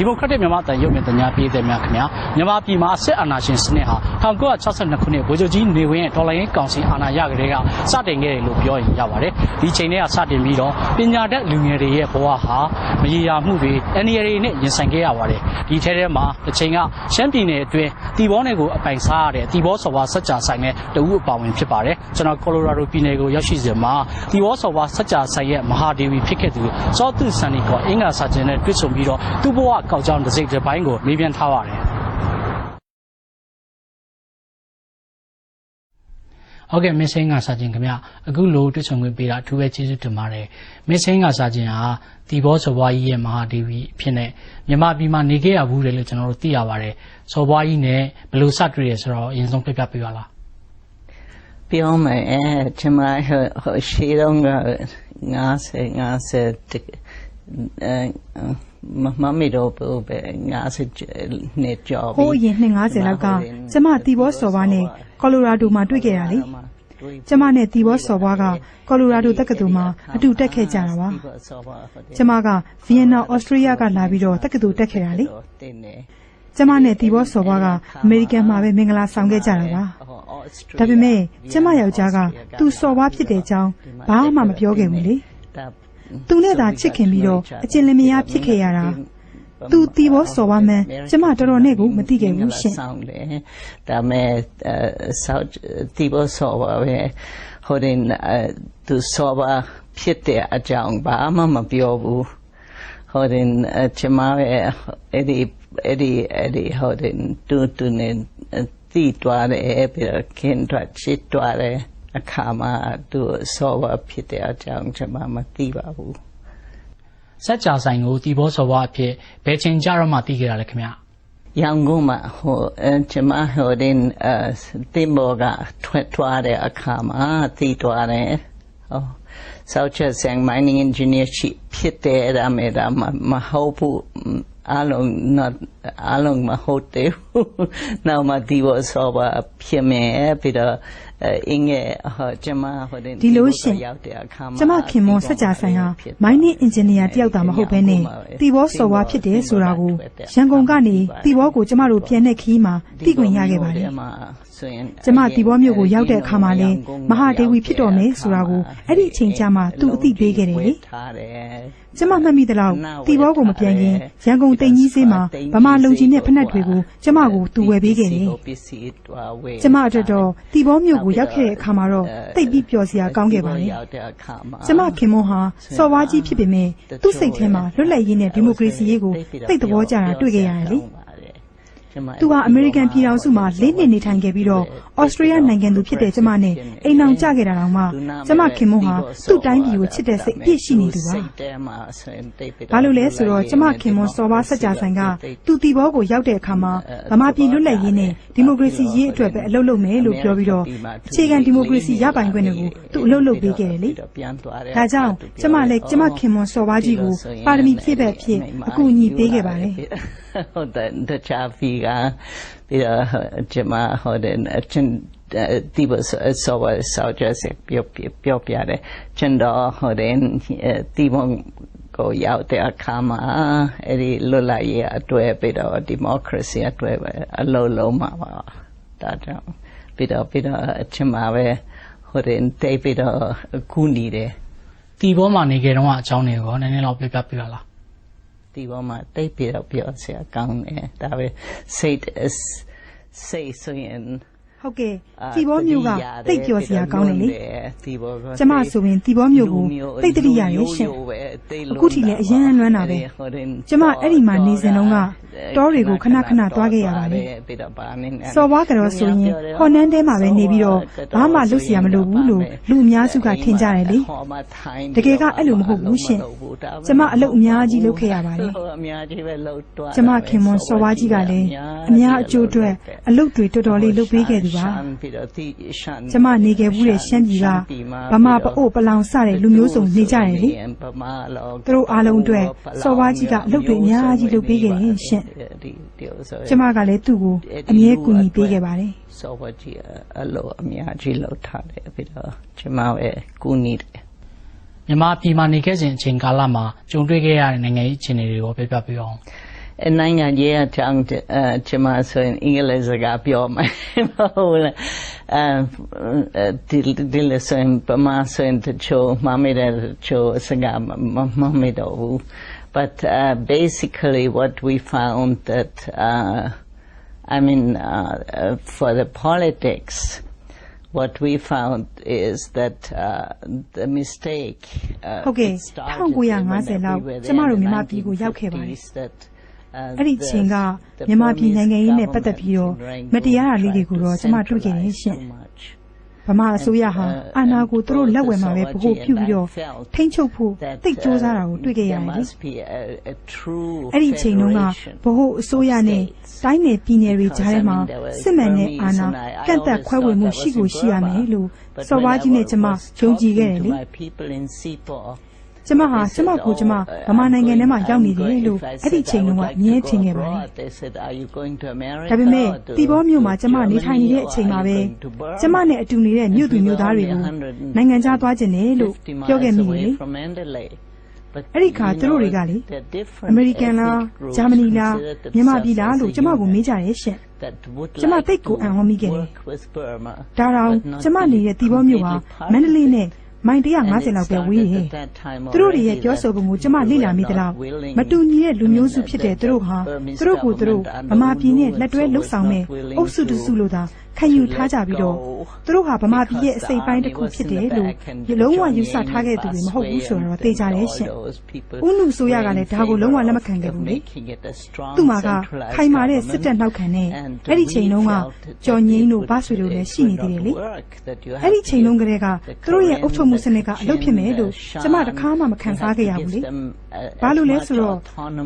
ဒီမိုကရက်တစ်မြန်မာတန်ရုပ်မြင်တညာပြည်သည်များခင်ဗျာမြန်မာပြည်မှာစစ်အာဏာရှင်စနစ်ဟာ 1962ခုနှစ်ဗိုလ်ချုပ်ကြီးနေဝင်းရဲ့တော်လှန်ရေးကောင်စီအာဏာရကလေးကစတင်ခဲ့တယ်လို့ပြောရင်ရပါတယ်ဒီချိန်ထဲကစတင်ပြီးတော့ပညာတတ်လူငယ်တွေရဲ့ဘဝဟာမရေရာမှုတွေအန္တရာယ်တွေနဲ့ရင်ဆိုင်ခဲ့ရပါတယ်ဒီထဲထဲမှာတစ်ချိန်ကရှမ်းပြည်နယ်အတွင်းတီဘောနယ်ကိုအပိုင်စားရတဲ့တီဘောဆော်ဝါစัจ जा ဆိုင်နဲ့တဦးအပါဝင်ဖြစ်ပါတယ်ကျွန်တော်ကော်လိုရာဒိုပြည်နယ်ကိုရောက်ရှိစဉ်မှာတီဘောဆော်ဝါစัจ जा ဆိုင်ရဲ့မဟာဒေဝီဖြစ်ခဲ့သူစောတုဆန်နီကအင်္ဂါစာကျင်နဲ့တွေ့ဆုံပြီးတော့သူ့ဘဝကောက်ကြောင်းတစ်စိတ်တစ်ပိုင်းကိုမေးမြန်းထားပါတယ် ဟုတ်ကဲ့မင်းစိန်ကစာချင်းခင်ဗျအခုလိုတွေ့ဆုံခွင့်ပေးတာအထူးပဲကျေးဇူးတင်ပါတယ်မင်းစိန်ကစာချင်းဟာတီဘောစောဘွားကြီးရဲ့မဟာဒေဝီအဖြစ်နဲ့မြန်မာပြည်မှာနေခဲ့ရဘူးတယ်လို့ကျွန်တော်တို့သိရပါတယ်စောဘွားကြီးနဲ့ဘယ်လိုစတွေ့ရဆိုတော့အရင်ဆုံးပြပြပေးပါလားပြောမယ်အဲကျွန်မဟိုရှိတော့က90 90အဲမမမီတော့ပဲ90နှစ်ကျော်ပြီဟိုးအရင်နှစ်90လောက်ကကျမတီဘောစော်ဘွားနဲ့ ကော်လိုရာဒိုမှာ တွေ့ခဲ့ရလေ ကျမနဲ့တီဘောစော်ဘွားက ကော်လိုရာဒိုတက္ကသိုလ်မှာ အတူတက်ခဲ့ကြတာပါ ကျမက ဗီယက်နမ်ဩစတြေးလျကလာပြီးတော့ တက္ကသိုလ်တက်ခဲ့တာလေ ကျမနဲ့တီဘောစော်ဘွားက အမေရိကန်မှာပဲ မင်္ဂလာဆောင်ခဲ့ကြတာပါ ဒါပေမဲ့ ကျမယောက်ျားက သူစော်ဘွားဖြစ်တဲ့အကြောင်း ဘာမှ မပြောခဲ့ဘူးလေ သူနဲ့သာ ချစ်ခင်ပြီးတော့ အကျဉ်းလင်မယား ဖြစ်ခဲ့ရတာ သူတီဘောစော်ဘွားမှန်ကျမတော်တော်နဲ့ကိုမသိခဲ့ဘူးရှင်ဆောင်တယ်ဒါမဲ့ဆောက်တီဘောဆောပါပဲဟိုရင်သူဆောပါဖြစ်တဲ့အကြောင်းဘာမှမပြောဘူးဟိုရင်ချမရဲ့အဲ့ဒီအဲ့ဒီအဲ့ဒီဟိုရင်တူတူနေတီတွားတယ်ပြီးတော့ခင်ထွက်ချစ်တွားတယ်အခါမှာသူဆောပါဖြစ်တဲ့အကြောင်းချမမသိပါဘူး စัจ जा ဆိုင်ကိုတီဘောစော်ဘွားအဖြစ်ဘယ်ချိန်ကြတော့မှသိခဲ့တာလဲခင်ဗျရန်ကုန်မှာဟိုအဲကျမဟို den အဲတင်ဘောကထွက်သွားတဲ့အခါမှာတည်သွားတယ်ဟောဆောက်ချက်ဆန် mining engineer ရှိဖြစ်တယ်ဒါမဲ့ဒါမမဟုတ်ဘူးအလုံး not အလုံးမဟုတ်တယ်နောက်မှဒီဘောဆောပါဖြစ်မယ်ပြီးတော့ အင်းရဲ့ဟောကျမဟို den ဒီလိုရှင်ရောက်တဲ့အခါမှာကျမခင်မွန်စัจ जा ဆိုင်ဟာ mining engineer တယောက်သာမဟုတ်ဘဲနဲ့တီဘောစော်ဝါဖြစ်တယ်ဆိုတာကိုရန်ကုန်ကနေတီဘောကိုကျမတို့ပြန်တဲ့ခီးမှာသိခွင့်ရခဲ့ပါတယ်ကျမတီဘောမြို့ကိုရောက်တဲ့အခါမှာလဲမဟာဒေဝီဖြစ်တော်မယ်ဆိုတာကိုအဲ့ဒီအချိန်ကျမှသူအသိပေးခဲ့တယ်လေကျမမှတ်မိသလောက်တီဘောကိုမပြန်ခင်ရန်ကုန်တိန်ကြီးစေးမှာဗမာလုံကြီးနဲ့ဖက်နှက်တွေကိုကျမကိုသူဝယ်ပေးခဲ့တယ်ကျမအတွက်တော့တီဘောမြို့ကိုရောက်ခဲ့တဲ့အခါမှာတော့တိတ်ပြီးပျော်စရာကောင်းခဲ့ပါတယ်ကျမခင်မွန်ဟာစော်ဝါးကြီးဖြစ်ပေမဲ့သူ့စိတ်ထဲမှာလွတ်လပ်ရေးနဲ့ဒီမိုကရေစီရေးကိုသိသဘောကျတာတွေ့ခဲ့ရတယ်လေ သူဟာ အမေရိကန်ပြည်ထောင်စုမှာ ၄ နှစ် နေထိုင်ခဲ့ပြီးတော့ဩစတြေးလျနိုင်ငံသူဖြစ်တဲ့ ကျမနဲ့ အိမ်အောင်ကြခဲ့တာတောင်မှ ကျမခင်မွန်းဟာ သူ့တိုင်းပြည်ကို ချစ်တဲ့စိတ် အပြည့်ရှိနေသူပါ။ဘာလို့လဲဆိုတော့ ကျမခင်မွန်း စော်ဘာစัจ जा ဆိုင်က သူတီဘောကို ရောက်တဲ့အခါမှာ ဗမာပြည်လွတ်လပ်ရေးနဲ့ ဒီမိုကရေစီရေးအတွက်ပဲ အလုပ်လုပ်မယ်လို့ ပြောပြီးတော့ အခြေခံဒီမိုကရေစီရပိုင်ခွင့်တွေကို သူ အလုပ်လုပ်ပေးခဲ့တယ်လေ။ဒါကြောင့် ကျမလည်း ကျမခင်မွန်း စော်ဘာကြီးကို ပါရမီဖြည့်ဘက်ဖြစ် အကူအညီပေးခဲ့ပါတယ်။ ဟုတ်တယ်တခြားဖီကပြီးတော့ကျမဟိုတယ်အချင်းဒီဘဆောဝဆောက်ကြစပြောပြောပြတယ်ကျန်တော့ဟိုတယ်ဒီဘုံကိုရောက်တဲ့အခါမှာအဲ့ဒီလွတ်လပ်ရေးအတွက်ပြီးတော့ဒီမိုကရေစီအတွက်ပဲအလုံးလုံးမှာပါဒါကြောင့်ပြီးတော့ပြီးတော့အချင်းမှာပဲဟိုတယ်တိတ်ပြီးတော့ကူညီတယ်တီဘောမှာနေခဲ့တော့အကြောင်းတွေကိုနည်းနည်းတော့ပြပြပေးပါလား ဒီပေါ်မှာတိတ်ပြီးတော့ပြောစရာကောင်းတယ်ဒါပဲစိတ်စိတ်ဆိုရင် ဟုတ်ကဲ့သီဘောမျိုးကတိတ်ပြောစရာကောင်းတယ်လေကျမဆိုရင်သီဘောမျိုးကိုတိတ်တရိယာရဲ့ရှင်အခုထိလည်းအရင်လွမ်းတာပဲကျမအဲ့ဒီမှာနေစဉ်တုန်းကတောတွေကိုခဏခဏသွားခဲ့ရပါလေစော်ဘွားကတော့ဆိုရင်ဟော်နန်းထဲမှာပဲနေပြီးတော့ဘာမှလုပ်စရာမလိုဘူးလို့လူအများစုကထင်ကြတယ်လေတကယ်ကအဲ့လိုမဟုတ်ဘူးရှင်ကျမအလုပ်အများကြီးလုပ်ခဲ့ရပါတယ်ကျမခင်မွန်စော်ဘွားကြီးကလည်းအများအကျိုးအတွက်အလုပ်တွေတော်တော်လေးလုပ်ပေးခဲ့တယ်ပါကျမနေခဲ့ဘူးတဲ့ရှမ်းပြည်ကဗမာပအို့ပလောင်စတဲ့လူမျိုးစုံနေကြတယ်လေသူတို့အားလုံးအတွက်စော်ဘွားကြီးကအလုပ်တွေအများကြီးလုပ်ပေးခဲ့တယ်ရှင်ကျမကလည်းသူ့ကိုအမြဲကူညီပေးခဲ့ပါတယ်စောဘကြီးအလိုအများကြီးလှုပ်ထားတယ်ပြီးတော့ကျမပဲကူညီတယ်မြန်မာပြည်မှာနေခဲ့စဉ်အချိန်ကာလမှာကြုံတွေ့ခဲ့ရတဲ့နိုင်ငံရေးအခြေအနေတွေကိုပြပြပေးအောင် နိုင်ငံရေးအကြောင်းအဲကျွန်မဆိုရင်အင်္ဂလိပ်စကားပြောမယ်မဟုတ်လားအဲဒီဒီလဆိုရင်ပမာဆိုရင်တချို့မမေတဲ့တချို့စကားမမေတော့ဘူး but uh, basically what we found that uh, I mean uh, for the politics what we found is that uh, the mistake uh, ဟုတ်ကဲ့1950လောက်ကျမတို့မြ န်မာပြည်ကိုရောက်ခဲ့ပါတယ်အဲ့ဒီချိန်ကမြန်မာပြည်နိုင်ငံရေးနဲ့ပတ်သက်ပြီးတော့မတရားတာလေးတွေကိုတော့ကျမတွေ့ခဲ့တယ်ရှင်ဗမာအစိုးရဟာအာဏာကိုသူတို့လက်ဝယ်မှာပဲဗဟုပြုပြီးတော့ထိမ့်ချုပ်ဖို့တိတ်ကြိုးစားတာကိုတွေ့ခဲ့ရတယ်လေအဲ့ဒီချိန်တုန်းကဗဟုအစိုးရနဲ့တိုင်းနယ်ပြည်နယ်တွေကြားထဲမှာစစ်မှန်တဲ့အာဏာကန့်သက်ခွဲဝေမှုရှိကိုရှိရမယ်လို့စော်ဘွားကြီးနဲ့ကျမယုံကြည်ခဲ့တယ်လေ ကျမဟာကျမကိုကျမဗမာနိုင်ငံထဲမှာရောက်နေတယ်လို့အဲ့ဒီချိန်တုန်းကအမြဲထင်ခဲ့ပါတယ်။ဒါပေမဲ့တီဘောမြို့မှာကျမနေထိုင်နေတဲ့အချိန်မှာပဲကျမနဲ့အတူနေတဲ့မြို့သူမြို့သားတွေကိုနိုင်ငံခြားသွားခြင်းတယ်လို့ပြောခဲ့မိတယ်။အဲ့ဒီခါသူတို့တွေကလေအမေရိကန်လားဂျာမနီလားမြန်မာပြည်လားလို့ကျမကိုမေးကြတယ်ရှင့်ကျမတိတ်ကိုအံ့ဩမိခဲ့တယ်။ဒါတော့ကျမနေတဲ့တီဘောမြို့ဟာမန္တလေးနဲ့ မိုင်150လောက်ပဲဝေးရဲ့သူတို့တွေရဲ့ပြောဆိုပုံကိုကျမလေ့လာမိသလားမတူညီတဲ့လူမျိုးစုဖြစ်တဲ့သူတို့ဟာသူတို့ကိုသူတို့ဗမာပြည်နဲ့လက်တွဲလှုပ်ဆောင်မဲ့အုပ်စုတစုလို့သာ ခံယူထားကြပြီးတော့ သူတို့ဟာ ဗမာပြည်ရဲ့ အစိတ်ပိုင်းတစ်ခုဖြစ်တယ်လို့ဒီလုံးဝယူဆထားခဲ့သူတွေ မဟုတ်ဘူးဆိုတော့သိကြတယ်ရှင်။ဦးနုဆိုရကလည်း ဒါကို လုံးဝလက်မခံခဲ့ဘူးလေ။သူ့မှာက ခိုင်မာတဲ့ စစ်တပ်နောက်ခံနဲ့ အဲ့ဒီချိန်တုန်းကကြော်ငင်းတို့ဗဆွေတို့လည်း ရှိနေသေးတယ်လေ။အဲ့ဒီချိန်တုန်းကတည်းက သူတို့ရဲ့ အုပ်ချုပ်မှုစနစ်က အလုပ်ဖြစ်မယ်လို့ ကျမ တခါမှ မခံစားခဲ့ရဘူးလေ။ဘာလို့လဲဆိုတော့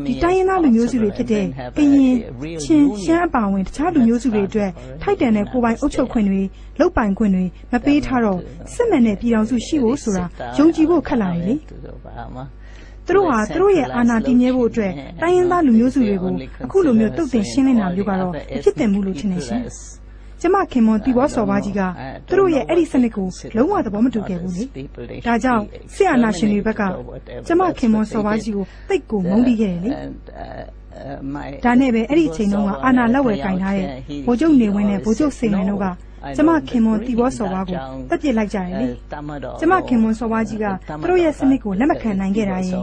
ဒီတိုင်းရင်းသားလူမျိုးစုတွေဖြစ်တဲ့ ကရင် ချင်း ရှမ်း အပါဝင် တခြားလူမျိုးစုတွေအတွက် ထိုက်တန်တဲ့ ကိုပိုင်အုပ်ချုပ်ခွင့်တွေလုပ်ပိုင်ခွင့်တွေမပေးထားတော့ စစ်မှန်တဲ့ပြည်တော်စုရှိဖို့ဆိုတာ ယုံကြည်ဖို့ခက်လာတယ်လေ သူတို့ဟာ သူတို့ရဲ့ အာဏာတည်မြဲဖို့အတွက် တိုင်းရင်းသားလူမျိုးစုတွေကို အခုလိုမျိုးတုတ်တင်ရှင်းလင်းတာမျိုးကတော့အဖြစ်တင်မှုလို့ ထင်နေရှင် ကျမခင်မွန်တီဘောစော်ပါကြီးက သူတို့ရဲ့ အဲ့ဒီစနစ်ကို လုံးဝသဘောမတူခဲ့ဘူးလေ ဒါကြောင့်ဆရာနာရှင်တွေဘက်က ကျမခင်မွန်စော်ပါကြီးကိုတိတ်ကို မုန်းတီးခဲ့တယ်လေ ဒါနဲ့ပဲအဲ့ဒီအချိန်တုန်းကအာနာလက်ဝယ်ကင်ထားတဲ့ဗိုလ်ချုပ်နေဝင်းနဲ့ဗိုလ်ချုပ်စိန်နိုင်တို့ကကျမခင်မွန်တီဘောစော်ဝါကိုတက်ပြစ်လိုက်ကြတယ်လေကျမခင်မွန်စော်ဝါကြီးကသူတို့ရဲ့စနစ်ကိုလက်မခံနိုင်ခဲ့တာရင်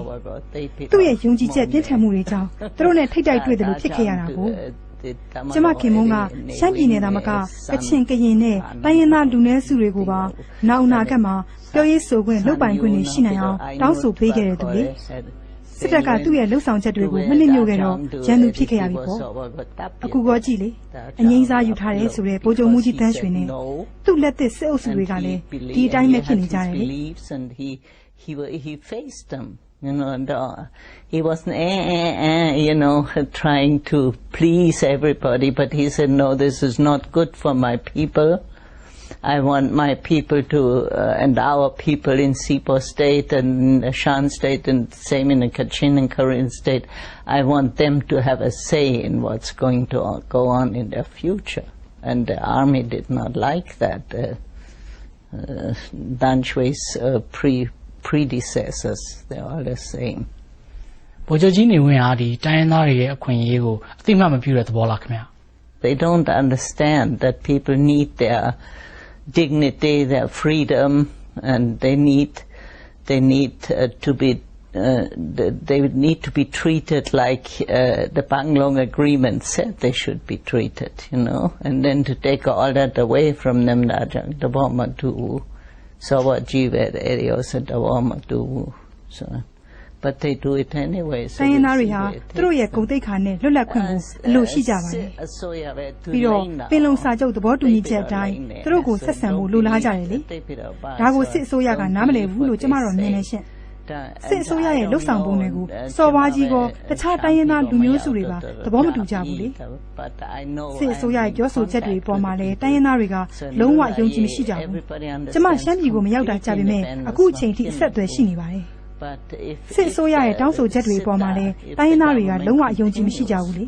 သူ့ရဲ့ယုံကြည်ချက်ပြင်းထန်မှုတွေကြောင့်သူတို့နဲ့ထိတ်တိုက်တွေ့တယ်လို့ဖြစ်ခဲ့ရတာကိုကျမခင်မုန်းကရှမ်းပြည်နယ်သားမကကချင်ကရင်နဲ့တိုင်းရင်းသားလူနည်းစုတွေကိုပါနောက်နာကတ်မှာပြောရေးဆိုခွင့်လုပ်ပိုင်ခွင့်တွေရှိနိုင်အောင်တောင်းဆိုပေးခဲ့တဲ့သူလေ စစ်တပ်ကသူ့ရဲ့လှုပ်ဆောင်ချက်တွေကိုမနစ်မြို့ခဲ့တော့ရန်သူဖြစ်ခဲ့ရပြီပေါ့အခုကောကြည့်လေအငိမ့်စားယူထားတယ်ဆိုတဲ့ပိုးကြုံမှုကြီးတန်းရွှေနဲ့သူ့လက်သစ်စစ်အုပ်စုတွေကလည်းဒီအတိုင်းပဲဖြစ်နေကြတယ်လေ he faced them you know and uh, he wasn't eh, eh, eh, you know trying to please everybody but he said no this is not good for my people I want my people to, uh, and our people in Sipo State and Shan State and same in the Kachin and Karen State, I want them to have a say in what's going to go on in their future. And the army did not like that. Uh, uh, Dan Shui's uh, pre predecessors, they're all the same. ဗိုလ်ချုပ်ကြီးနေဝင်ဟာဒီတိုင်းရင်းသားတွေရဲ့အခွင့်အရေးကိုအသိမှတ်မပြုတဲ့သဘောလားခင်ဗျာ They don't understand that people need their dignity, their freedom, and they need they need uh, to be uh, they need to be treated like uh, the Banglong Agreement said they should be treated, you know. And then to take all that away from them, the Boma to so what Jivet areas But they do it anyway. So တိုင်းရင်းသားတွေဟာသူတို့ရဲ့ဂုဏ်သိက္ခာနဲ့လွတ်လပ်ခွင့်ကိုအလိုရှိကြပါတယ်။ပြီးတော့ပင်လုံစာချုပ်သဘောတူညီချက်အတိုင်းသူတို့ကိုဆက်ဆံဖို့လိုလားကြတယ်လေ။ဒါကိုစစ်အစိုးရကနားမလည်ဘူးလို့ကျမတို့မြင်နေရှင့်။စစ်အစိုးရရဲ့လှုပ်ဆောင်ပုံတွေကိုစော်ဘွားကြီးကတခြားတိုင်းရင်းသားလူမျိုးစုတွေပါသဘောမတူကြဘူးလေ။စစ်အစိုးရရဲ့ပြောဆိုချက်တွေပေါ်မှာလည်းတိုင်းရင်းသားတွေကလုံးဝယုံကြည်မရှိကြဘူး။ကျမရှမ်းပြည်ကိုမရောက်တာကြာပေမဲ့အခုအချိန်ထိအဆက်အသွယ်ရှိနေပါတယ်။ စစ်အစိုးရရဲ့တောင်းဆိုချက်တွေပေါ်မှာလည်းတိုင်းရင်းသားတွေကလုံးဝယုံကြည်မရှိကြဘူးလေ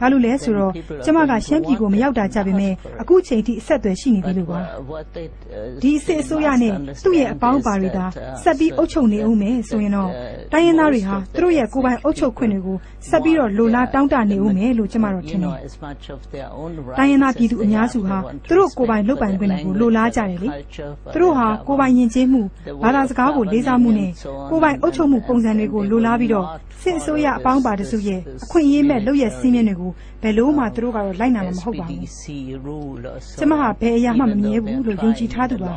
ဘာလို့လဲဆိုတော့ကျမကရှမ်းပြည်ကိုမရောက်တာကြပေမဲ့အခုချိန်ထိအဆက်အသွယ်ရှိနေပြီလို့ပါဒီအစ်အစိုးရနဲ့သူ့ရဲ့အပေါင်းပါတွေသာဆက်ပြီးအုပ်ချုပ်နေဦးမယ်ဆိုရင်တော့တိုင်းရင်းသားတွေဟာသူတို့ရဲ့ကိုယ်ပိုင်အုပ်ချုပ်ခွင့်တွေကိုဆက်ပြီးတော့လိုလားတောင်းတနေဦးမယ်လို့ကျမတို့ထင်တယ်တိုင်းရင်းသားပြည်သူအများစုဟာသူတို့ကိုယ်ပိုင်လုပ်ပိုင်ခွင့်တွေကိုလိုလားကြတယ်လေသူတို့ဟာကိုယ်ပိုင်ယဉ်ကျေးမှုဘာသာစကားကိုလေးစားမှုနဲ့ကိုယ်ပိုင်အုပ်ချုပ်မှုပုံစံတွေကိုလိုလားပြီးတော့စစ်အစိုးရအပေါင်းပါတစုရဲ့အခွင့်အရေးမဲ့လုပ်ရစည်းမျဉ်းတွေကိုဘယ်လို့မှသူတို့ကတော့လိုက်နာမှာမဟုတ်ပါဘူးကျမဟာဘယ်အရာမှမမြဲဘူးလို့ယုံကြည်ထားသူပါ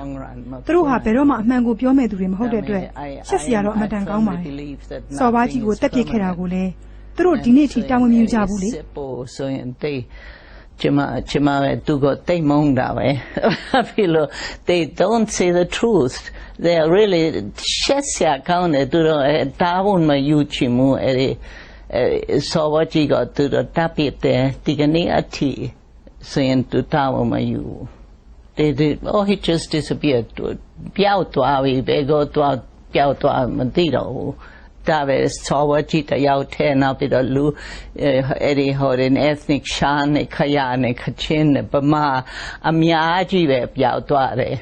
သူတို့ဟာဘယ်တော့မှအမှန်ကိုပြောမဲ့သူတွေမဟုတ်တဲ့အတွက်ရှက်စရာတော့အမတန်ကောင်းပါတယ်စော်ဘာကြီးကိုတက်ပြစ်ခဲ့တာကိုလည်းသူတို့ဒီနေ့ထိတာဝန်မယူကြဘူးလေဆိုရင်တိတ်ကျမကျမပဲသူကတိတ်မုန်းတာပဲဖြစ်လို့ they don't say the truth they are really ရှက်စရာကောင်းတယ်သူတို့တာဝန်မယူချင်ဘူးအဲ့ဒီ စောဝကြီးကသူတို့တပ်ပြတဲ့ဒီကနေ့အထိဆိုရင်သူတာဝန်မယူ they did oh he just disappeared ပျောက်သွားပြီဘယ်ကိုသွားပျောက်သွားမသိတော့ဘူးဒါပဲစောဝကြီးတယောက်ထဲနောက်ပြီးတော့လူအဲ့ဒီဟိုရင် ethnic ရှာနေခရနေခချင်းနေပမာအများကြီးပဲပျောက်သွားတယ်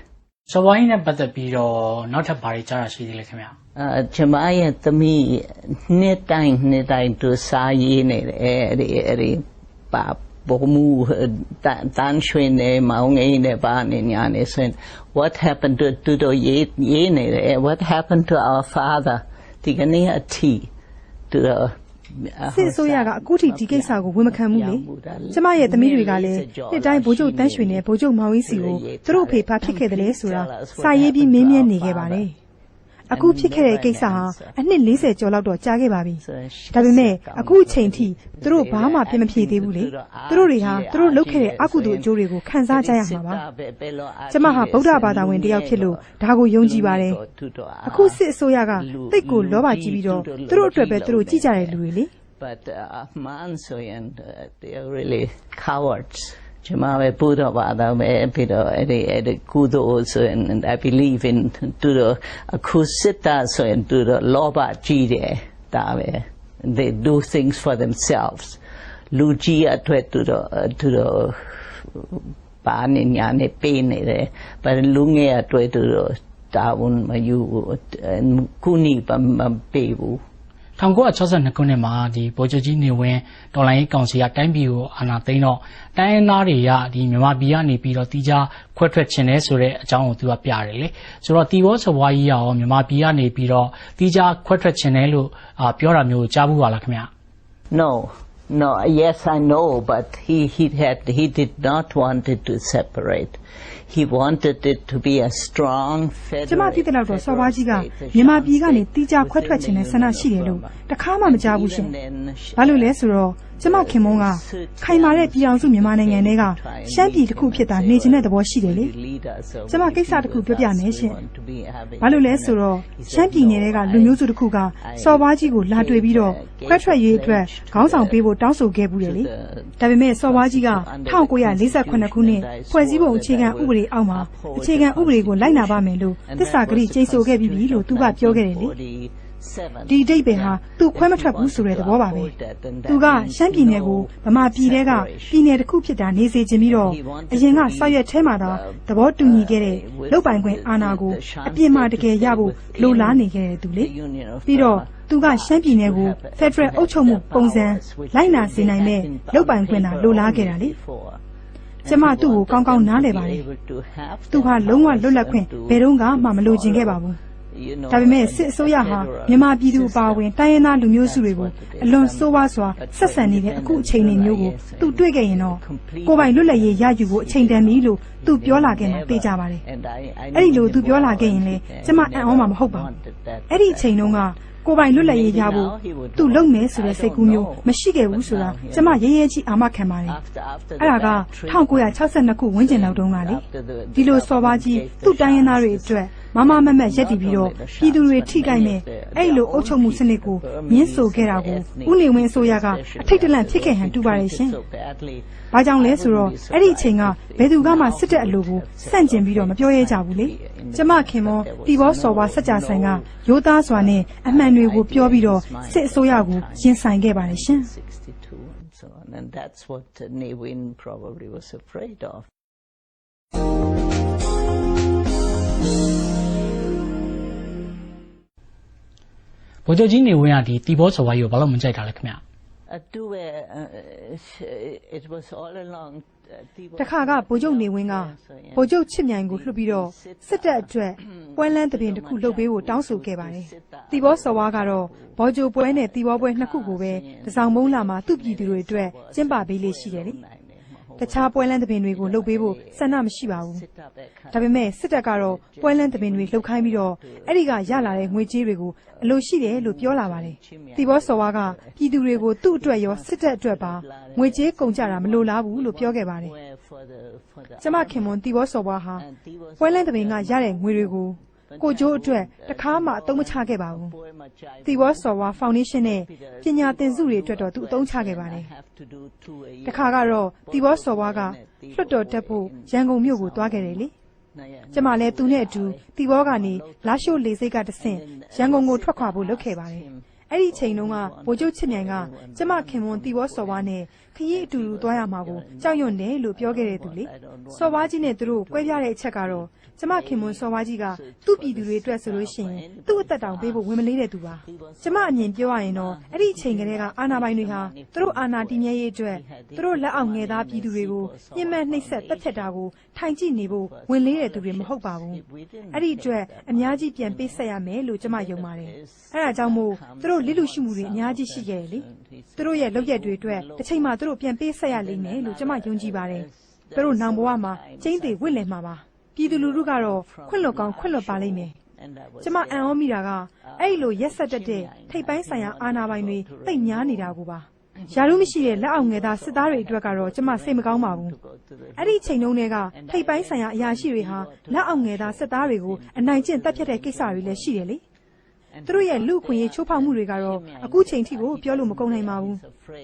စော်ဘွားကြီးနဲ့ပတ်သက်ပြီးတော့နောက်ထပ်ဘာတွေကြားရရှိသေးလဲခင်ဗျာအာကျမရဲ့သမီးနှစ်တိုင်းနှစ်တိုင်းသူစားရည်နေတယ်အဲ့ဒီအဲ့ဒီပါဘုံမူတန်တန်ရွှေနေမောင်ငိနေပါနေညာနေဆိုရင် what happened to to the ရေးရေးနေတယ် what happened to our father ဒီကနေ့အထိသူတော့ စစ်အစိုးရကအခုထိဒီကိစ္စကိုဝန်မခံဘူးလေကျမရဲ့သမီးတွေကလည်းနှစ်တိုင်းဗိုလ်ချုပ်တန်းရွှေနဲ့ဗိုလ်ချုပ်မောင်ဝင်းစီကိုသူတို့အဖေဖာဖြစ်ခဲ့တယ်လေဆိုတာစာရေးပြီးမင်းမြန်းနေခဲ့ပါတယ် အခုဖြစ်ခဲ့တဲ့ကိစ္စဟာအနှစ်40ကျော်လောက်တော့ကြာခဲ့ပါပြီ။ဒါပေမဲ့အခုအချိန်ထိသူတို့ဘာမှပြင်မဖြေသေးဘူးလေ။သူတို့တွေဟာသူတို့လုပ်ခဲ့တဲ့အကုသိုလ်အကျိုးတွေကိုခံစားကြရမှာပါ။ကျမဟာဗုဒ္ဓဘာသာဝင်တယောက်ဖြစ်လို့ဒါကိုယုံကြည်ပါတယ်။အခုစစ်အစိုးရကတိတ်ကိုလောဘကြီးပြီးတော့သူတို့အတွက်ပဲသူတို့ကြည့်ကြတဲ့လူတွေလေ။ but uh, man so and uh, they are really cowards ကျမပဲပို့တော့ပါတော့ပဲပြီးတော့အဲ့ဒီအဲ့ဒီကုသိုလ်ဆိုရင် and I believe in သူတို့အခုစစ်တာဆိုရင်သူတို့လောဘကြီးတယ်ဒါပဲ they do things for themselves လူကြီးအတွက်သူတို့သူတို့ပါနေညာနေပေးနေတယ်ဘာလူငယ်အတွက်သူတို့တာဝန်မယူကူညီပါမပေးဘူး 1962ခုနှစ်မှာဒီဗိုလ်ချုပ်ကြီးနေဝင်း တော်လိုင်းကောင်စီက တိုင်းပြည်ကို အာဏာသိမ်းတော့ တိုင်းရင်းသားတွေကဒီမြန်မာပြည်ကနေပြီးတော့တီးခြားခွဲထွက်ခြင်းလဲဆိုတဲ့အကြောင်းကို သူကပြတယ်လေဆိုတော့တီဘောစဝါကြီးရောမြန်မာပြည်ကနေပြီးတော့တီးခြားခွဲထွက်ခြင်းလဲလို့ ပြောတာမျိုးကြားဘူးပါလားခင်ဗျ No no yes I know but he he had he did not want it to separate he wanted it to be a strong ကျမသိတဲ့လောက်တော့စော်ဘာကြီးကမြန်မာပြည်ကနေတီးကြခွဲထွက်ခြင်းနဲ့ဆန္ဒရှိတယ်လို့တခါမှမကြားဘူးရှင်။ဘာလို့လဲဆိုတော့ ကျမခင်မုန်းကခိုင်မာတဲ့ပြည်အောင်စုမြန်မာနိုင်ငံတွေကရှမ်းပြည်တစ်ခုဖြစ်တာနေခြင်းတဲ့သဘောရှိတယ်လေ။ကျမကိစ္စတစ်ခုပြောပြမယ်ရှင်။ဘာလို့လဲဆိုတော့ရှမ်းပြည်နယ်တွေကလူမျိုးစုတစ်ခုကစော်ဘာကြီးကိုလာတွေ့ပြီးတော့ခွဲထွက်ရေးအတွက်ခေါင်းဆောင်ပေးဖို့တောင်းဆိုခဲ့ဘူးတယ်လေ။ဒါပေမဲ့စော်ဘာကြီးက1948ခုနှစ်ဖွဲ့စည်းပုံအခြေခံဥပဒေအောက်မှာအခြေခံဥပဒေကိုလိုက်နာပါမယ်လို့သစ္စာဂရိကျိန်ဆိုခဲ့ပြီးပြီလို့သူကပြောခဲ့တယ်လေ ဒီဒိတ်ပဲဟာသူခွဲမထွက်ဘူးဆိုတဲ့သဘောပါပဲသူကရှမ်းပြည်နယ်ကိုဗမာပြည်တဲကပြည်နယ်တစ်ခုဖြစ်တာနေစေခြင်းပြီးတော့အရင်ကဆောက်ရွက်ထဲမှာသာသဘောတူညီခဲ့တဲ့လုတ်ပိုင်ခွင့်အာဏာကိုအပြစ်မှတကယ်ရဖို့လိုလားနေခဲ့တဲ့သူလေပြီးတော့သူကရှမ်းပြည်နယ်ကို Federal အုပ်ချုပ်မှုပုံစံလိုက်နာစေနိုင်မဲ့လုတ်ပိုင်ခွင့်သာလိုလားခဲ့တာလေကျမသူ့ကိုကောင်းကောင်းနားလည်ပါတယ်။သူဟာလုံးဝလွတ်လပ်ခွင့်ဘယ်တော့မှမလိုချင်ခဲ့ပါဘူး။ ဒါပေမဲ့စစ်အစိုးရဟာမြန်မာပြည်သူအပါအဝင်တိုင်းရင်းသားလူမျိုးစုတွေကိုအလွန်ဆိုးဝါးစွာဆက်ဆံနေတဲ့အခုအချိန်မျိုးကိုသူတွေ့ခဲ့ရင်တော့ကိုယ်ပိုင်လွတ်လပ်ရေးရယူဖို့အချိန်တန်ပြီလို့သူပြောလာခဲ့မှသိကြပါတယ်။အဲ့ဒီလိုသူပြောလာခဲ့ရင်လေကျမအံ့ဩမှာမဟုတ်ပါဘူး။အဲ့ဒီအချိန်တုန်းကကိုပိုင်လွတ်လပ်ရေးရဖို့သူလုံမယ်ဆိုတဲ့စိတ်ကူးမျိုးမရှိခဲ့ဘူးဆိုတာကျမရဲရဲကြီးအာမခံပါတယ်အဲ့ဒါက1962ခုဝန်းကျင်လောက်တုန်းကလေဒီလိုစော်ပါကြီးသူ့တိုင်းရင်းသားတွေအတွက် မမမမက်ရက်တည်ပြီးတော့ ပြည်သူတွေထိခိုက်မဲ့အဲ့လို အုပ်ချုပ်မှုစနစ်ကိုညှင်းဆိုခဲ့တာကို ဦးနေဝင်းအစိုးရက အထိတ်တလန့် ဖြစ်ခဲ့ဟန် တူပါတယ်ရှင်။ဘာကြောင့်လဲဆိုတော့ အဲ့ဒီအချိန်က ဘယ်သူကမှ စစ်တဲ့အလိုကိုစန့်ကျင်ပြီးတော့ မပြောရဲကြဘူးလေ။ကျမခင်မောတီဘောစော်ဝါစัจ जा ဆိုင်က ရိုးသားစွာနဲ့ အမှန်တွေကို ပြောပြီးတော့ စစ်အစိုးရကို ရင်ဆိုင်ခဲ့ပါတယ်ရှင်။ ဗိုလ်ချုပ်ကြီးနေဝင်းကဒီတီဘောစော်ဝါကြီးကိုဘာလို့မကြိုက်တာလဲခင်ဗျ Uh, to, uh, uh, it was all along. uh, Tibo- တခါကဗိုလ်ချုပ်နေဝင်းကဗိုလ်ချုပ်ချစ်မြိုင်ကိုလှုပ်ပြီးတော့စစ်တပ်အတွက်ပွဲလန်းတပင်တစ်ခုလှုပ်ပေးဖို့တောင်းဆိုခဲ့ပါတယ်။တီဘောစော်ဝါကတော့ဘော်ဂျိုပွဲနဲ့တီဘောပွဲနှစ်ခုကိုပဲတစောင်းမုံလာမှာသူ့ပြည်သူတွေအတွက်ကျင်းပပေးလေးရှိတယ်လေ။ တခြားပွဲလန်းတပင်တွေကိုလှုပ်ပေးဖို့ဆန္ဒမရှိပါဘူး။ဒါပေမဲ့စစ်တပ်ကတော့ပွဲလန်းတပင်တွေလှုပ်ခိုင်းပြီးတော့အဲ့ဒီကရလာတဲ့ငွေကြေးတွေကိုအလိုရှိတယ်လို့ပြောလာပါတယ်။တီဘောစော်ဝါကပြည်သူတွေကိုသူ့အတွက်ရောစစ်တပ်အတွက်ပါငွေကြေးကုန်ကြတာမလိုလားဘူးလို့ပြောခဲ့ပါတယ်။ Where for the, for the ကျမခင်မွန်တီဘောစော်ဘွားဟာပွဲလန်းတပင်ကရတဲ့ငွေတွေကို ကိုကျိုးအတွက်တခါမှအသုံးမချခဲ့ပါဘူး poema child တီဘောစော်ဘွားဖောင်ဒေးရှင်းနဲ့ ပညာသင်စုတွေအတွက်တော့ သူအသုံးချခဲ့ပါတယ် have to do two a တ year. ခါကတော့တီဘောစော်ဘွားကလွတ်တော်တက်ဖို့ ရန်ကုန်မြို့ကို သွားခဲ့တယ်လေ Now, yeah, ကျမလည်း သူနဲ့အတူတီဘောကနေ လာရှိုးလေစိတ်ကတဆင့် ရန်ကုန်ကို ထွက်ခွာဖို့ လုပ်ခဲ့ပါတယ် အဲ့ဒီအချိန်တုန်းက ဗိုလ်ချုပ်ချစ်မြိုင်က ကျမခင်မွန်တီဘောစော်ဘွားနဲ့ ခရီးအတူတူသွားရမှာကို ကြောက်ရွံ့တယ်လို့ပြောခဲ့တဲ့သူလေစော်ဘွားကြီးနဲ့သူတို့ကွဲပြားတဲ့အချက်ကတော့ ကျမခင်မွန်စော်ဘွားကြီးက သူ့ပြည်သူတွေအတွက်ဆိုလို့ရှိရင် သူ့အသက်တောင်ပေးဖို့ဝင်မလေးတဲ့သူပါ ကျမအမြင်ပြောရရင်တော့ အဲ့ဒီအချိန်ကလေးက အာနာပိုင်တွေဟာ သူတို့အာနာတည်မြဲရေးအတွက် သူတို့လက်အောက်ငယ်သားပြည်သူတွေကို ညှဉ်းပန်းနှိပ်စက်တပ်ဖြတ်တာကို ထိုင်ကြည့်နေဖို့ဝင်လေးတဲ့သူတွေ မဟုတ်ပါဘူး အဲ့ဒီအတွက် အများကြီးပြန်ပေးဆက်ရမယ်လို့ ကျမယုံပါတယ် အဲ့ဒါကြောင့်မို့ သူတို့လိလူရှိမှုတွေ အများကြီးရှိခဲ့တယ်လေ သူတို့ရဲ့လုပ်ရက်တွေအတွက်တစ်ချိန်မှသူတို့ပြန်ပေးဆက်ရလိမ့်မယ်လို့ကျမယုံကြည်ပါတယ်သူတို့နောင်ဘဝမှာကျင်းသေးဝစ်လည်မှာပါပြည်သူလူထုကတော့ခွင့်လွတ်ကောင်းခွင့်လွတ်ပါလိမ့်မယ် and that was ကျမအံ့ဩမိတာကအဲ့လိုရက်ဆက်တက်တဲ့ထိပ်ပိုင်းဆိုင်ရာအာဏာပိုင်တွေတိတ်များနေတာကိုပါယာရုမရှိတဲ့လက်အောက်ငယ်သားစစ်သားတွေအတွက်ကတော့ကျမစိတ်မကောင်းပါဘူး go to the အဲ့ဒီချိန်လုံးတွေကထိပ်ပိုင်းဆိုင်ရာအရာရှိတွေဟာလက်အောက်ငယ်သားစစ်သားတွေကိုအနိုင်ကျင့်တပ်ဖြတ်တဲ့ကိစ္စတွေလည်းရှိတယ်လေ သူတို့ရဲ့ လူအခွင့်အရေး ချိုးဖောက်မှုတွေကတော့ အခုချိန်ထိကို ပြောလို့မကုန်နိုင်ပါဘူး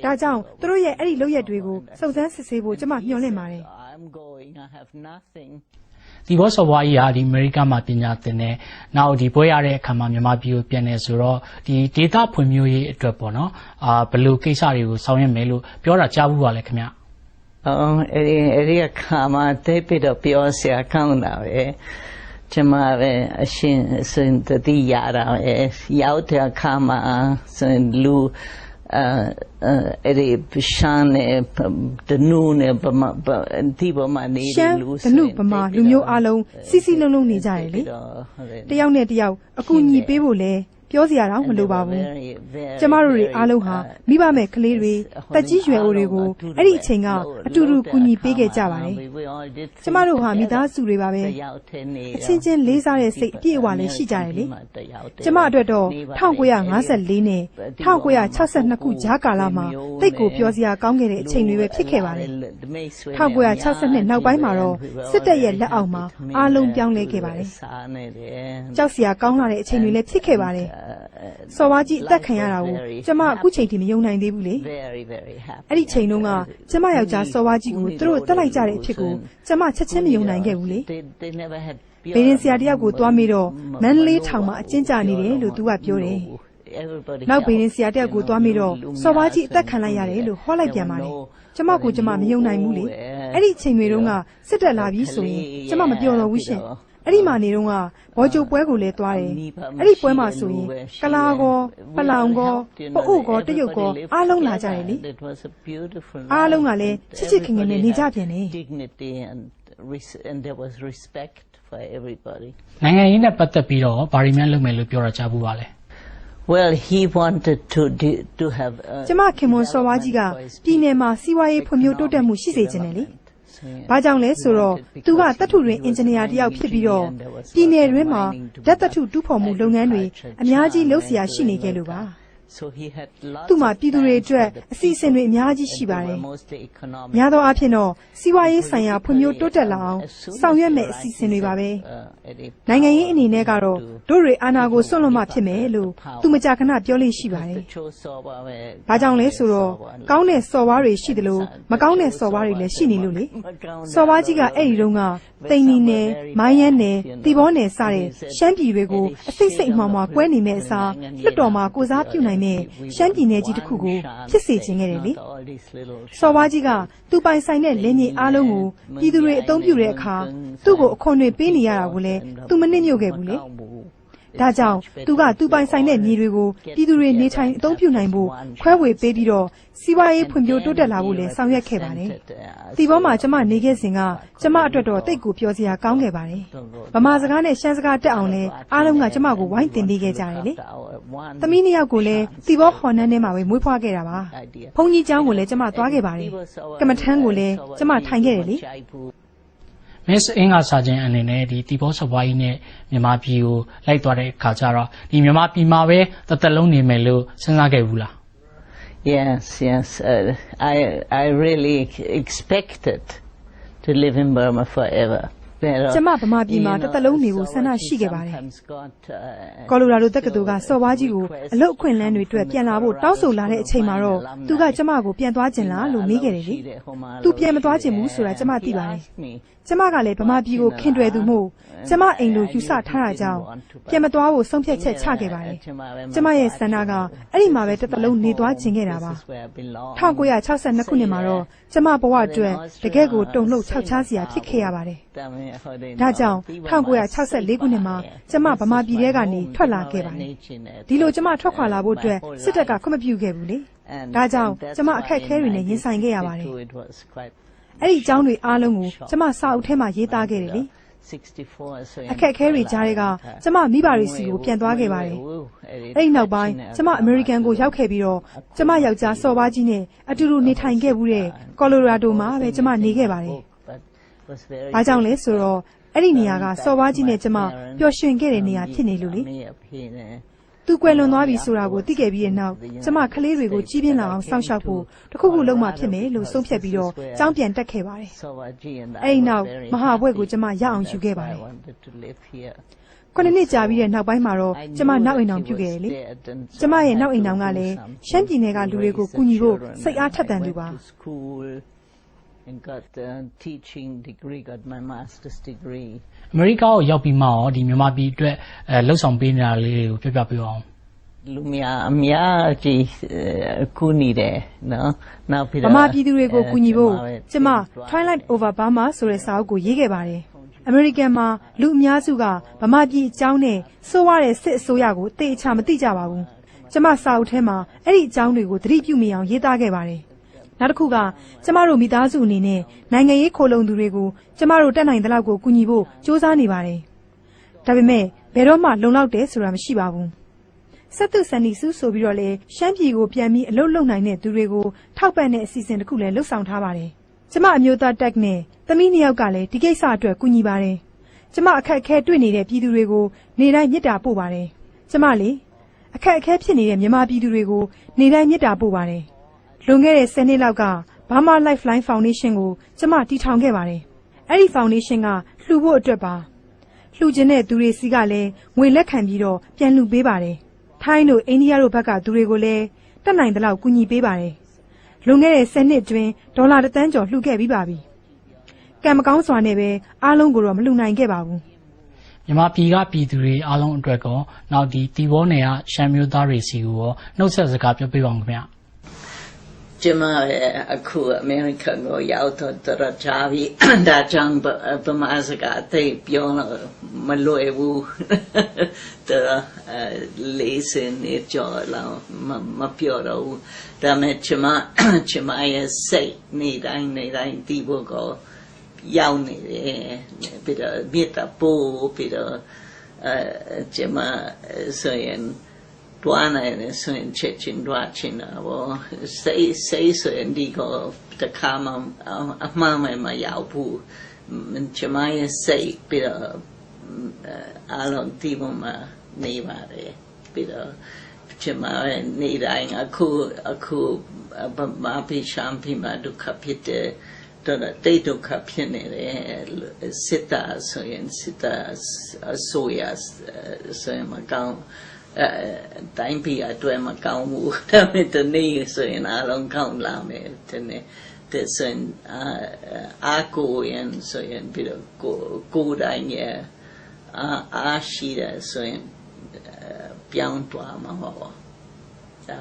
ဒါကြောင့် သူတို့ရဲ့ အဲ့ဒီလုပ်ရက်တွေကို စုံစမ်းစစ်ဆေးဖို့ ကျမ မျှော်လင့်ပါတယ် I'm going, I have nothing. ဒီဘောစော်ဘွားကြီးဟာဒီအမေရိကန်မှာ ပညာသင်တယ်။နောက်ဒီပွဲရတဲ့အခါမှာ မြန်မာပြည်ကို ပြန်နေဆိုတော့ဒီဒေတာဖွံ့ဖြိုးရေးအတွက်ပေါ့နော်။အာဘယ်လိုကိစ္စတွေကို ဆောင်ရွက်မယ်လို့ ပြောတာ ကြားဘူးပါလေခင်ဗျ။ Oh, အဲ့ဒီအဲ့ဒီအခါမှာတိတ်ပြီးတော့ ပြောစရာကောင်းတာပဲ ကျမပဲအရှင်စင်တတိရတာပဲရောက်တဲ့အခါမှာစင်လူအဲအဲ့ဒီရှမ်းနဲ့တနူးနဲ့ဗမာဒီဗမာနေရှမ်းလူဓနုဗမာလူမျိုးအားလုံးစီစီလုံးလုံးနေကြတယ်လေတယောက်နဲ့တယောက်အကူအညီပေးဖို့လဲ ပြောစရာတော့မလိုပါဘူးကျမတို့တွေအားလုံးဟာမိဘမဲ့ကလေးတွေတက်ကြီးရွယ်အိုတွေကိုအဲ့ဒီအချိန်ကအတူတူကူညီပေးခဲ့ကြပါတယ်ကျမတို့ဟာမိသားစုတွေပါပဲအချင်းချင်းလေးစားတဲ့စိတ်အပြည့်အဝလည်းရှိကြတယ်လေကျမအတွက်တော့1954နဲ့1962ခုကြားကာလမှာတိတ်ကိုပြောစရာကောင်းခဲ့တဲ့အချိန်တွေပဲဖြစ်ခဲ့ပါတယ်1962နောက်ပိုင်းမှာတော့စစ်တပ်ရဲ့လက်အောက်မှာအားလုံးပြောင်းလဲခဲ့ပါတယ်ကြောက်စရာကောင်းလာတဲ့အချိန်တွေလည်းဖြစ်ခဲ့ပါတယ်စော်ဝါကြီးအသက်ခံရတာကိုကျမအခုချိန်ထိမယုံနိုင်သေးဘူးလေ very very happy အဲ့ဒီချိန်တုန်းကကျမယောက်ျားစော်ဝါကြီးကိုသူတို့တက်လိုက်ကြတဲ့အဖြစ်ကိုကျမချက်ချင်းမယုံနိုင်ခဲ့ဘူးလေ they they never had ဘေးရင်ဆရာတယောက်ကိုသွားမိတော့မန္တလေးထောင်မှာအကျဉ်းချနေတယ်လို့သူကပြောတယ် everybody နောက်ဘေးရင်ဆရာတယောက်ကိုသွားမိတော့စော်ဝါကြီးအသက်ခံလိုက်ရတယ်လို့ဟောလိုက်ပြန်ပါတယ်ကျမကိုကျမမယုံနိုင်ဘူးလေအဲ့ဒီချိန်တွေတုန်းကစစ်တက်လာပြီဆိုရင်ကျမမပြောတော့ဘူးရှင် အဲ့ဒီမှာနေတော့ကဘော်ဂျိုပွဲကိုလည်းသွားတယ်အဲ့ဒီပွဲမှာဆိုရင်ကလာကောပလောင်ကောပအို့ကောတရုတ်ကောအားလုံးလာကြတယ်လေ it was a beautiful အားလုံးကလည်းချစ်ချစ်ခင်ခင်နဲ့နေကြပြန်တယ် dignity and res- and there was respect for everybody နိုင်ငံရေးနဲ့ပတ်သက်ပြီးတော့ဗာရီမြန်လုပ်မယ်လို့ပြောတာကြားဘူးပါလေ well he wanted to di- to have a ကျမခင်မွန်စော်ဝါကြီးကပြည်နယ်မှာစီးပွားရေးဖွံ့ဖြိုးတိုးတက်မှုရှိစေခြင်းတယ်လေ so, yeah. ။ ဘာကြောင့်လဲဆိုတော့သူကတပ်ထုတွင်အင်ဂျင်နီယာတယောက်ဖြစ်ပြီးတော့ပြည်နယ်တွင်းမှာဓာတ်တပ်ထုတူးဖော်မှုလုပ်ငန်းတွေအများကြီးလုပ်เสียရှိနေခဲ့လို့ပါ so he had lots သူ့မှာ of ပြည်သူတွေအတွက် plans အစီအစဉ်တွေအများကြီးရှိ and ပါ they တယ် were mostly economic များသောအားဖြင့်တော့စီးပွားရေးဆိုင်ရာဖွံ့ဖြိုးတိုးတက်လာအောင်ဆောင်ရွက်မဲ့အစီအစဉ်တွေပါပဲ uh, at a နိုင်ငံရေးအနေနဲ့ကတော့တို့တွေအာဏာကိုစွန့်လွတ်မှဖြစ်မယ်လို့သူမကြာခဏပြောလို့ရှိပါတယ် chose Soba where ဘာကြောင့်လဲဆိုတော့ကောင်းတဲ့စော်ဝါးတွေရှိတယ်လို့မကောင်းတဲ့စော်ဝါးတွေလည်းရှိနေလို့လေစော်ဝါးကြီးကအဲ့ဒီတုန်းကတိန်နီနယ်မိုင်းရန်နယ်တီဘောနယ်စတဲ့ရှမ်းပြည်တွေကိုအစိတ်စိတ်မှောင်မှကွဲနေမဲ့အစားလွတ်တော်မှာကိုစားပြုနိုင်မဲ့ရှမ်းပြည်နယ်ကြီးတစ်ခုကိုဖြစ်စေခြင်းခဲ့တယ်လေစော်ဝါးကြီးကသူပိုင်ဆိုင်တဲ့လင်းမြေအားလုံးကိုပြည်သူတွေအသုံးပြုတဲ့အခါသူ့ကိုအခွန်တွေပေးနေရတာကိုလည်းသူမနစ်မြုပ်ခဲ့ဘူးလေ ။ဒါကြောင့် သူက သူပိုင်ဆိုင်တဲ့မြေတွေကို ပြည်သူတွေနေထိုင်အသုံးပြုနိုင်ဖို့ ခွဲဝေပေးပြီးတော့ စီးပွားရေးဖွံ့ဖြိုးတိုးတက်လာဖို့လည်း ဆောင်ရွက်ခဲ့ပါတယ်။သီပေါမှာ ကျမနေခဲ့စဉ်က ကျမအတွက်တော့ သိပ်ကို ပျော်စရာကောင်းခဲ့ပါတယ်။ဗမာစကားနဲ့ ရှမ်းစကားတတ်အောင်လည်း အားလုံးက ကျမကို ဝိုင်းသင်ပေးခဲ့ကြတယ်လေ။သမီးနှစ်ယောက်ကိုလည်း သီပေါဟော်နန်းထဲမှာပဲ မွေးဖွားခဲ့တာပါ။ဘုန်းကြီးကျောင်းကိုလည်း ကျမသွားခဲ့ပါတယ်။ကမ္မထမ်းကိုလည်း ကျမထိုင်ခဲ့တယ်လေ။ Miss အင်္ဂါစာချင်းအနေနဲ့ဒီတီဘောစပွားကြီးနဲ့မြန်မာပြည်ကိုလိုက်သွားတဲ့အခါကျတော့ဒီမြန်မာပြည်မှာပဲတစ်သက်လုံးနေမယ်လို့စဉ်းစားခဲ့ဘူးလား Yes, yes. Uh, I I really expected to live in Burma forever. ကျမဗမာပြည်မှာတစ်သက်လုံးနေဖို့ဆန္ဒရှိခဲ့ပါတယ်။ကော်လိုရာဒိုတက္ကသိုလ်ကစော်ဝါးကြီးကိုအလုတ်အခွင့်အလန်းတွေအတွက်ပြန်လာဖို့တောင်းဆိုလာတဲ့အချိန်မှာတော့သူကကျမကိုပြန်သွားခြင်းလားလို့မေးခဲ့တယ်လေ။ "तू ပြန်မသွားခြင်းဘူးဆိုတာကျမသိပါတယ်။ ကျမကလည်းဗမာပြည်ကိုခင်တွယ်သူမို့ ကျမအိမ်လို ယူဆထားတာကြောင့် ပြန်မသွားဖို့ ဆုံးဖြတ်ချက်ချခဲ့ပါတယ်။ကျမရဲ့ဆန္ဒက အဲ့ဒီမှာပဲတစ်သက်လုံး နေသွားခြင်းခဲ့တာပါ။1962ခုနှစ်မှာတော့ ကျမဘဝအတွက် တကယ့်ကို တုန်လှုပ်ခြောက်ခြားစရာ ဖြစ်ခဲ့ရပါတယ်။ဒါကြောင့်1964ခုနှစ်မှာ ကျမ ဗမာပြည်ထဲကနေ ထွက်လာခဲ့ပါတယ်။ဒီလို ကျမ ထွက်ခွာလာဖို့အတွက် စစ်တပ်က ခွင့်မပြုခဲ့ဘူးလေ။ဒါကြောင့် ကျမ အခက်အခဲတွေနဲ့ ရင်ဆိုင်ခဲ့ရပါတယ်။ အဲ့ဒီအကြောင်းတွေအားလုံးကိုကျမစာအုပ်ထဲမှာရေးသားခဲ့တယ်လေ။အခက်အခဲတွေကြားတွေကကျမမိဘတွေစီကိုပြန်သွားခဲ့ပါတယ်။အဲ့ဒီနောက်ပိုင်းကျမအမေရိကန်ကိုရောက်ခဲ့ပြီးတော့ကျမယောက်ျားစော်ပါးကြီးနဲ့အတူတူနေထိုင်ခဲ့ဘူးတဲ့ကော်လိုရာဒိုမှာပဲကျမနေခဲ့ပါတယ်။ဘာကြောင့်လဲဆိုတော့အဲ့ဒီနေရာကစော်ပါးကြီးနဲ့ကျမပျော်ရွှင်ခဲ့တဲ့နေရာဖြစ်နေလို့လေ။ သူကွယ်လွန်သွားပြီဆိုတာကို သိခဲ့ပြီးတဲ့နောက် ကျမ ကလေးတွေကို ကြီးပြင်းလာအောင် စောင့်ရှောက်ဖို့တခုခုလုံးမှဖြစ်မယ်လို့ ဆုံးဖြတ်ပြီးတော့ကြောင်းပြန်တက်ခဲ့ပါတယ်။အဲ့ဒီနောက် မဟာဘွဲ့ကို ကျမ ရအောင်ယူခဲ့ပါတယ်။ခုနှစ်နှစ်ကြာပြီးတဲ့နောက်ပိုင်းမှာတော့ ကျမ နောက်အိမ်အောင်ပြုခဲ့တယ်လေ။ကျမရဲ့ နောက်အိမ်အောင်ကလည်း ရှမ်းပြည်နယ်က လူတွေကို ကူညီဖို့ စိတ်အားထက်သန်သူပါ။ and got the teaching degree, got my master's degree. အမေရိကကိုရောက်ပြီးမှရောဒီမြန်မာပြည်အတွက်အဲလှုပ်ဆောင်ပေးနေတာလေးတွေကိုပြောပြပေးအောင်လူများအများကြီးကူညီတယ်နော်နောက်ပြီးဗတော့မာပြည်သူတွေကိုကူညီဖို့ကျမ Twilight Over Burma ဆိုတဲ့စာအုပ်ကိုရေးခဲ့ပါတယ်။အမေရိကန်မှာလူအများစုကဗမာပြည်အကြောင်းနဲ့ဆိုးရတဲ့စစ်အစိုးရကိုတေချာမသိကြပါဘူး။ကျမစာအုပ်ထဲမှာအဲ့ဒီအကြောင်းတွေကိုသတိပြုမိအောင်ရေးသားခဲ့ပါတယ်။ နောက်တစ်ခုကကျမတို့မိသားစုအနေနဲ့နိုင်ငံရေးခိုလုံသူတွေကိုကျမတို့တက်နိုင်တဲ့လောက်ကိုကူညီဖို့စ조사နေပါတယ်။ဒါပေမဲ့ဘယ်တော့မှလုံလောက်တယ်ဆိုတာမရှိပါဘူး။ဆက်သူစန်နီစုဆိုပြီးတော့လေရှမ်းပြည်ကိုပြန်ပြီးအလုပ်လုပ်နိုင်တဲ့သူတွေကိုထောက်ပံ့တဲ့အစီအစဉ်တစ်ခုလည်းလှုပ်ဆောင်ထားပါတယ်။ကျမအမျိုးသားတက်နဲ့သမီးနှစ်ယောက်ကလည်းဒီကိစ္စအတွက်ကူညီပါတယ်။ကျမအခက်အခဲတွေ့နေတဲ့ပြည်သူတွေကိုနေတိုင်းမေတ္တာပို့ပါတယ်။ကျမလေအခက်အခဲဖြစ်နေတဲ့မြန်မာပြည်သူတွေကိုနေတိုင်းမေတ္တာပို့ပါတယ်။ လွန်ခဲ့တဲ့10နှစ်လောက်က Burma Lifeline Foundation ကိုကျမတည်ထောင်ခဲ့ပါတယ်။အဲ့ဒီ foundation ကလှူဖို့အတွက်ပါ။လှူခြင်းတဲ့သူတွေစီကလည်းငွေလက်ခံပြီးတော့ပြန်လှူပေးပါတယ်။ထိုင်းတို့အိန္ဒိယတို့ဘက်ကသူတွေကိုလည်းတက်နိုင်တဲ့လောက်ကူညီပေးပါတယ်။လွန်ခဲ့တဲ့10နှစ်အတွင်းဒေါ်လာတစ်သန်းကျော်လှူခဲ့ပြီးပါပြီ။ကံမကောင်းစွာနဲ့ပဲအားလုံးကိုတော့မလှူနိုင်ခဲ့ပါဘူးမြန်မာပြည်ကပြည်သူတွေအားလုံးအတွက်ကောနောက်ဒီတီဘောနယ်ကရှမ်းမျိုးသားတွေစီကိုရောနှုတ်ဆက်စကားပြောပြပါဦးခင်ဗျာ ကျမရဲ့အခုအမေရိကန်ကိုရောက်တော့တော်ကြာပြီဒါကြောင့်ဗမာစကားသိပ်ပြောလို့မလွယ်ဘူးတော်လေးစင်နေကြောလာမမပြောတော့ဘူးဒါမဲ့ကျမကျမရဲ့စိတ်နေတိုင်းနေတိုင်းဒီဘကိုရောက်နေတယ်ပြီးတော့မြေတာပို့ပြီးတော့အဲကျမဆိုရင် တွားနိုင်တယ်ဆိုရင်ချက်ချင်းတွားချင်တာပေါ့စိတ်စိတ်ဆိုရင်ဒီကိုတခါမှအမှန်မှမရောက်ဘူးကျမရဲ့စိတ်ပြီးတော့အားလုံးဒီမှာနေပါတယ်ပြီးတော့ကျမရဲ့နေတိုင်းအခုအခုမပိရှမ်းပြမဒုက္ခဖြစ်တယ်တော့တိတ်ဒုက္ခဖြစ်နေတယ်စစ်တာဆိုရင်စစ်တာအစိုးရဆိုရင်မကောင်းအဲ တိုင်းပြည်အတွက်မကောင်းဘူးဒါပေမဲ့ဒီနေ့ဆိုရင်အားလုံးကောင်းလာမယ်ဒီနေ့ det sen a ko en så en bit ko ko da nye a a shi da så en ပြောင်းသွားမှာပေါ့ဒါ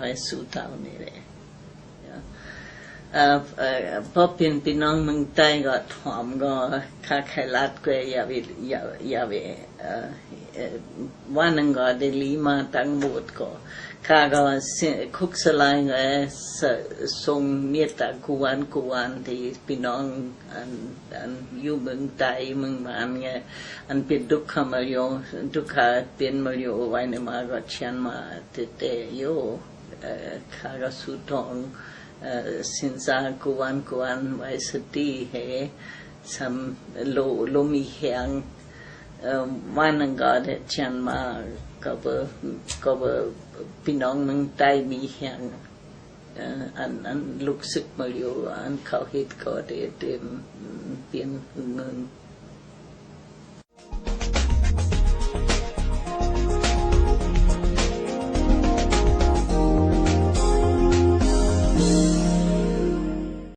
ပဲစူတောင်းနေတယ် พอเป็นพี่น้องเมืองใต้ก็ถอมก็คาไขลัดก็ยาวิยาอย่าไปว่านึงก็เดลีมาตั้งบูดก็ข้าก็คุกสลายก็ส่งเมตตากวนกวนที่พี่น้องอันอันอยู่เมืองใต้เมืองบ้านไงอันเป็นทุกขมารโยทุกขาเป็นมารโยไว้ในมาก็เชียนมาเตเตโยข้าก็สุดทอง sinsa kuan kuan vai sati he sam lo lo mi hiang man ga de chan ma ka ba ka ba พี่น้องเมืองใต้มีเฮียงอัน